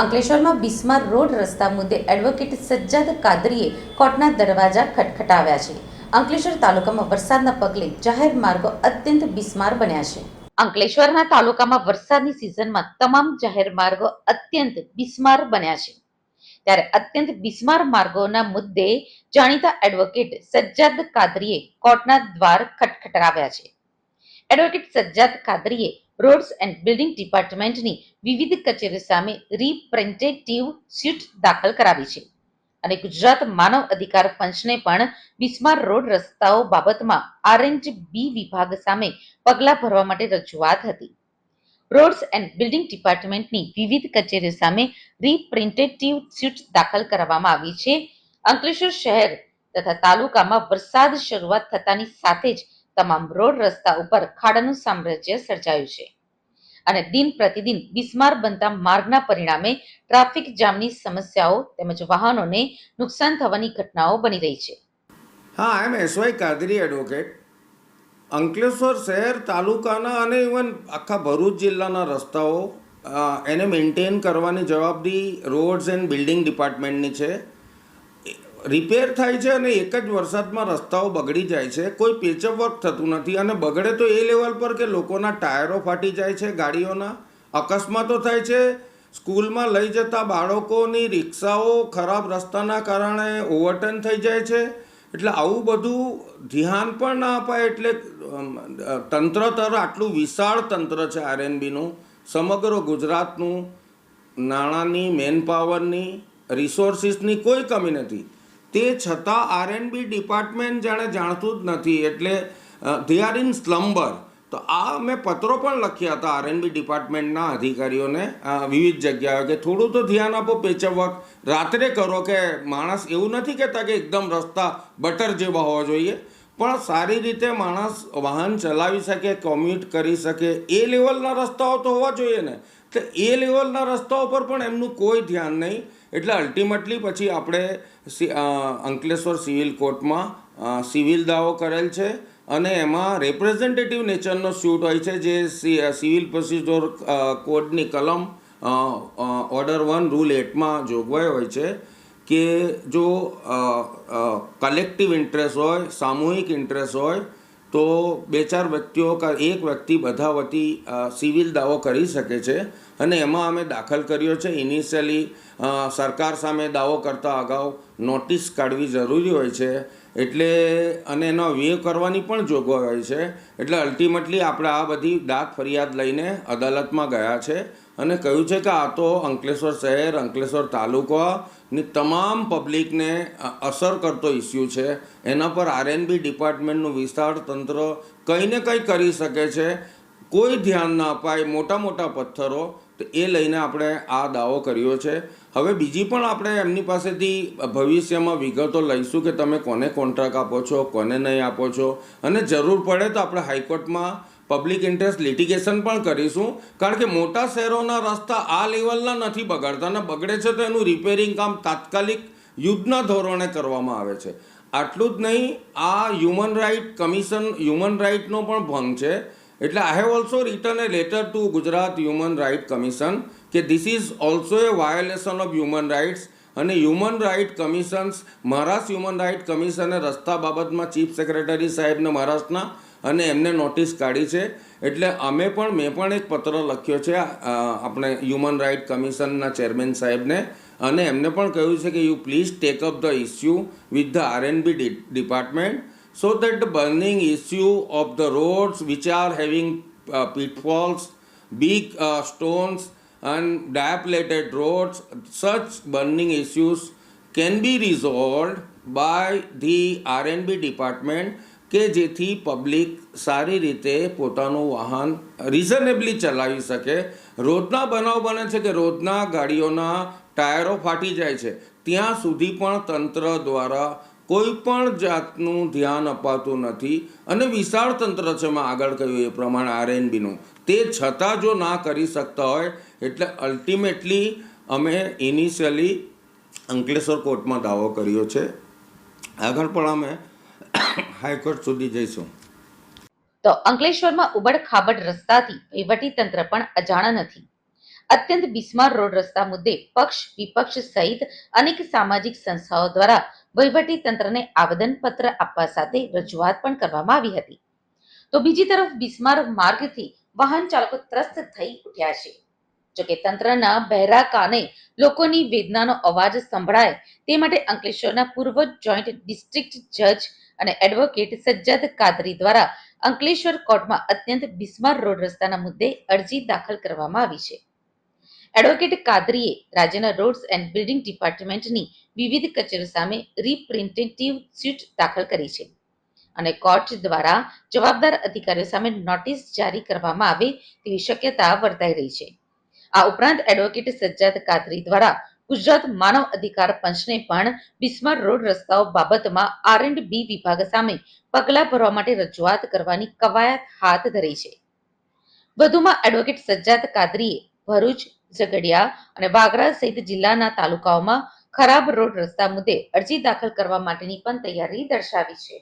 અંકલેશ્વરમાં બિસ્માર રોડ રસ્તા મુદ્દે એડવોકેટ સજ્જાદ કાદરીએ કોર્ટના દરવાજા ખટખટાવ્યા છે. અંકલેશ્વર તાલુકામાં વરસાદના પગલે જાહેર માર્ગો અત્યંત બિસ્માર બન્યા છે. અંકલેશ્વરના તાલુકામાં વરસાદની સિઝનમાં તમામ જાહેર માર્ગો અત્યંત બિસ્માર બન્યા છે. ત્યારે અત્યંત બિસ્માર માર્ગોના મુદ્દે જાણીતા એડવોકેટ સજ્જાદ કાદરીએ કોર્ટના દ્વાર ખટખટાવ્યા છે. એડવોકેટ સજ્જાદ કાદરીએ રોડ્સ એન્ડ બિલ્ડિંગ ડિપાર્ટમેન્ટની વિવિધ કચેરી સામે રિપ્રેઝેન્ટેટિવ સ્યુટ દાખલ કરાવી છે. અને ગુજરાત માનવ અધિકાર પંચને પણ બિસ્માર રોડ રસ્તાઓ બાબતમાં આરએનજ બી વિભાગ સામે પગલાં ભરવા માટે રજૂઆત હતી. રોડ્સ એન્ડ બિલ્ડિંગ ડિપાર્ટમેન્ટની વિવિધ કચેરી સામે રિપ્રેઝેન્ટેટિવ સ્યુટ દાખલ કરવામાં આવી છે. અંકલેશ્વર શહેર તથા તાલુકામાં વરસાદ શરૂઆત થતાની સાથે જ તમામ રોડ રસ્તા ઉપર ખાડાનું સામ્રાજ્ય સર્જાયું છે. અને દિન પ્રતિદિન બિસ્માર બનતા માર્ગના પરિણામે ટ્રાફિક જામની સમસ્યાઓ તેમજ વાહનોને નુકસાન થવાની ઘટનાઓ બની રહી છે. હા M SY Kadri advocate Ankleshwar શહેર તાલુકાના અને ઇવન આખા ભરૂચ જિલ્લાના રસ્તાઓ એને મેન્ટેન કરવાની જવાબદારી રોડ્સ એન્ડ બિલ્ડિંગ ડિપાર્ટમેન્ટની છે. રિપેર થાય છે અને એક જ વરસાદમાં રસ્તાઓ બગડી જાય છે. કોઈ પેચઅપ વર્ક થતું નથી અને બગડે તો એ લેવલ પર કે લોકોના ટાયરો ફાટી જાય છે, ગાડીઓના. અકસ્માતો થાય છે. સ્કૂલમાં લઈ જતા બાળકોની રિક્ષાઓ ખરાબ રસ્તાના કારણે ઓવરટર્ન થઈ જાય છે. એટલે આવું બધું ધ્યાન પણ ના અપાય એટલે તંત્ર તર આટલું વિશાળ તંત્ર છે આરએનબીનું. સમગ્ર ગુજરાતનું નાણાંની મેન પાવરની રિસોર્સિસની કોઈ કમી નથી. તે છતાં આરએનબી ડિપાર્ટમેન્ટ જાણે જાણતું જ નથી, એટલે ધે આર ઇન સ્લમ્બર તો આ મેં પત્રો પણ લખ્યા હતા આરએનબી ડિપાર્ટમેન્ટના અધિકારીઓને વિવિધ જગ્યાએ કે થોડું તો ધ્યાન આપો પેચવક. રાત્રે કરો કે માણસ એવું નથી કહેતા કે એકદમ રસ્તા બટર જેવા હોવા જોઈએ, પણ સારી રીતે માણસ વાહન ચલાવી શકે કોમ્યુટ કરી શકે, એ લેવલના રસ્તાઓ તો હોવા જોઈએ ને. તો એ લેવલના રસ્તાઓ પર પણ એમનું કોઈ ધ્યાન નહીં. એટલે અલ્ટિમેટલી પછી આપણે અંકલેશ્વર સિવિલ કોર્ટમાં સિવિલ દાવો કરેલ છે અને એમાં રિપ્રેઝેન્ટેટિવ નેચરનો સ્યુટ હોય છે જે સિવિલ પ્રોસિજર કોડની કલમ ઓર્ડર વન રૂલ એટમાં જોગવાઈ હોય છે કે જો કલેક્ટિવ ઇન્ટરેસ્ટ હોય, સામૂહિક ઇન્ટરેસ્ટ હોય તો બે ચાર વ્યક્તિઓ કા એક વ્યક્તિ બધા વતી સિવિલ દાવો કરી શકે છે અને એમાં અમે દાખલ કર્યો છે. ઇનિશિયલી સરકાર સામે દાવો કરતા અગાઉ નોટિસ કાઢવી જરૂરી હોય છે. એટલે, અને એનો વ્યય કરવાની પણ જોગવાઈ હોય છે. એટલે અલ્ટિમેટલી આપણે આ બધી ડાક ફરિયાદ લઈને અદાલતમાં ગયા છે. અને કહ્યું છે કે આ તો અંકલેશ્વર શહેર, અંકલેશ્વર તાલુકાની તમામ પબ્લિકને અસર કરતો ઇસ્યુ છે. એના પર આરએનબી ડિપાર્ટમેન્ટનું વિસ્તાર તંત્ર કંઈ ને કંઈ કરી શકે છે. કોઈ ધ્યાન ના અપાય, મોટા મોટા પથ્થરો, તો એ લઈને આપણે આ દાવો કર્યો છે. હવે બીજી પણ આપણે એમની પાસેથી ભવિષ્યમાં વિગતો લઈશું કે તમે કોને કોન્ટ્રાક્ટ આપો છો, કોને નહીં આપો છો. અને જરૂર પડે તો આપણે હાઈકોર્ટમાં પબ્લિક ઇન્ટરેસ્ટ લિટિગેશન પણ કરીશું, કારણ કે મોટા શહેરોના રસ્તા આ લેવલના નથી બગાડતા અને બગડે છે તો એનું રિપેરિંગ કામ તાત્કાલિક યુદ્ધના ધોરણે કરવામાં આવે છે. આટલું જ નહીં, આ હ્યુમન રાઇટ કમિશન હ્યુમન રાઇટનો પણ ભંગ છે. એટલે I have also return a letter to Gujarat human right commission કે this is also a violation of human rights અને human right commissions Maharashtra human right કમિશને રસ્તા બાબતમાં ચીફ સેક્રેટરી સાહેબને મહારાષ્ટ્રના અને એમને નોટિસ કાઢી છે એટલે અમે પણ મેં પણ એક પત્ર લખ્યો છે આપણે હ્યુમન રાઇટ કમિશનના ચેરમેન સાહેબને અને એમને પણ કહ્યું છે કે you please take up the issue with the RNB department that the burning issue of the roads which are having uh, pitfalls, big uh, stones, and dilapidated roads, such burning issues can be resolved by the R&B department કે જેથી public સારી રીતે પોતાનું વાહન રિઝનેબલી ચલાવી શકે. રોજના બનાવ બને છે કે રોજના ગાડીઓના ટાયરો ફાટી જાય છે. ત્યાં સુધી પણ તંત્ર દ્વારા કોઈ પણ જાતનું ધ્યાન અપાતું નથી અને વિશાળ તંત્ર છે મેં આગળ કહ્યું એ પ્રમાણે આરએનબીનું તે છતાં જો ના કરી શકતા હોય, એટલે અલ્ટિમેટલી અમે ઇનિશિયલી અંકલેશ્વર કોર્ટમાં દાવો કર્યો છે. આગળ પણ અમે હાઈકોર્ટ સુધી જઈશું. તો અંકલેશ્વરમાં ઉબડ રસ્તાથી તંત્ર પણ અજાણ નથી. અત્યંત બિસ્માર રોડ રસ્તા મુદ્દે પક્ષ વિપક્ષ સહિત અનેક સામાજિક સંસ્થાઓ દ્વારા તંત્રને આવેદનપત્ર આપવા સાથે રજૂઆત પણ કરવામાં આવી હતી. તો બીજી તરફ બિસ્માર માર્ગથી વાહન ચાલકો ત્રસ્ત થઈ ઉઠ્યા છે. જોકે તંત્રના બહેરા કાને લોકોની વેદનાનો અવાજ સંભળાય તે માટે અંકલેશ્વરના પૂર્વ જોઈન્ટ ડિસ્ટ્રિક્ટ જજ અને એડવોકેટ સજ્જાદ કાદરી દ્વારા અંકલેશ્વર કોર્ટમાં અત્યંત બિસ્માર રોડ રસ્તાના મુદ્દે અરજી દાખલ કરવામાં આવી છે. એડવોકેટ કાદરીએ રાજ્યના રોડ્સ એન્ડ બિલ્ડિંગ ડિપાર્ટમેન્ટની વિવિધ કચેરીઓ સામે રિપ્રિન્ટેટિવ સ્યુટ દાખલ કરી છે અને કોર્ટ દ્વારા જવાબદાર અધિકારીઓ સામે નોટિસ જારી કરવામાં આવે તેવી શક્યતા વર્તાઈ રહી છે. આ ઉપરાંત એડવોકેટ સજ્જાદ કાદરી દ્વારા ગુજરાત માનવ અધિકાર પંચને પણ બિસ્માર રોડ રસ્તાઓ બાબતમાં આર એન્ડ બી વિભાગ સામે પગલાં ભરવા માટે રજૂઆત કરવાની કવાયત હાથ ધરી છે. વધુમાં એડવોકેટ સજ્જાદ કાદરીએ ભરૂચ, ઝઘડિયા અને વાગરા સહિત જિલ્લાના તાલુકાઓમાં ખરાબ રોડ રસ્તા મુદ્દે અરજી દાખલ કરવા માટેની પણ તૈયારી દર્શાવી છે.